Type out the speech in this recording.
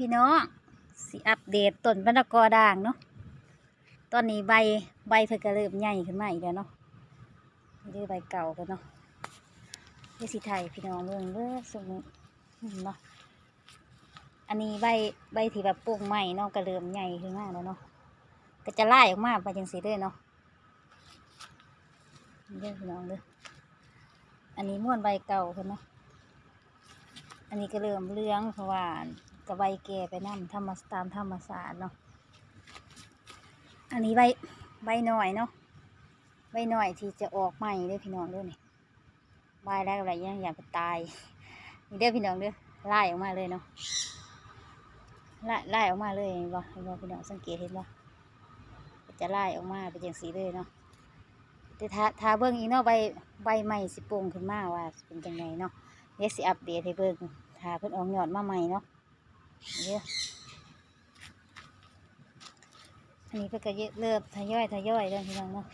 พี่น้องสิอัปเดตต้นมะละกอด่างเนาะตอนนี้ใบใบเพิ่นก็เริ่มใหญ่ขึ้นมาอีกแล้วเนาะนี่คือใบเก่ากันเนาะนี่สิไทยพี่น้องเบิ่งเด้อสมมุเนาะอันนี้ใบใบที่แบบปลูกใหม่เนาะก็เริ่มใหญ่ขึ้นมาแล้วเนาะก็จะไล่ออกมาไปจังสีด้อเนาะนี่เด้อพี่น้องเด้ออันนี้ม้วนใบเก่าเพิ่นเนาะอันนี้ก็เริ่มเลื้องเพราะว่า ก็ใบแก่ไปนั่ธรรมตามธรรมศาสตร์เนาะ อันนี้ใบใบหน่อยเนาะ ใบหน่อยที่จะออกใหม่เด้อพี่น้องเด้อนี่ใบแรกอะไรยังอยากตายนี่เด้อพี่น้องเด้อไล่ออกมาเลยเนาะไล่ไล่ออกมาเลยเห็นบ่เห็นบ่พี่น้องสังเกตเห็นบ่จะไล่ออกมาเป็นอย่างสีเลยเนาะแต่ถ้าถ้าเบิ่งอีกเนาะใบใบใหม่สิโป่งขึ้นมาว่าเป็นจังไงเนาะเดี๋ยวสิอัปเดตให้เบิ่งถ้าเพิ่นออกยอดมาใหม่เนาะ เดี๋ยวอันนี้ก็จะเริ่มทยอยทยอยแล้วพี่น้องเนาะ